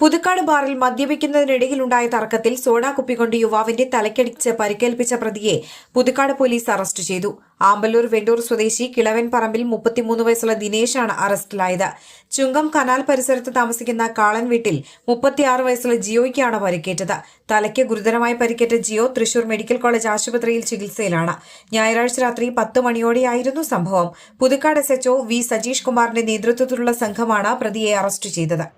പുതുക്കാട് ബാറിൽ മദ്യപിക്കുന്നതിനിടയിലുണ്ടായ തർക്കത്തിൽ സോഡാ കുപ്പികൊണ്ട് യുവാവിന്റെ തലക്കടിച്ച് പരിക്കേൽപ്പിച്ച പ്രതിയെ പുതുക്കാട് പോലീസ് അറസ്റ്റ് ചെയ്തു. ആമ്പല്ലൂർ വെണ്ടൂർ സ്വദേശി കിളവൻ പറമ്പിൽ മുപ്പത്തിമൂന്ന് വയസ്സുള്ള ദിനേശാണ് അറസ്റ്റിലായത്. ചുങ്കം കനാൽ പരിസരത്ത് താമസിക്കുന്ന കാളൻ വീട്ടിൽ മുപ്പത്തിയാറ് വയസ്സുള്ള ജിയോയ്ക്കാണ് പരിക്കേറ്റത്. തലയ്ക്ക് ഗുരുതരമായി പരിക്കേറ്റ ജിയോ തൃശൂർ മെഡിക്കൽ കോളേജ് ആശുപത്രിയിൽ ചികിത്സയിലാണ്. ഞായറാഴ്ച രാത്രി പത്ത് മണിയോടെയായിരുന്നു സംഭവം. Puthukkad S HO V Sajeesh കുമാറിന്റെ നേതൃത്വത്തിലുള്ള സംഘമാണ് പ്രതിയെ അറസ്റ്റ് ചെയ്തത്.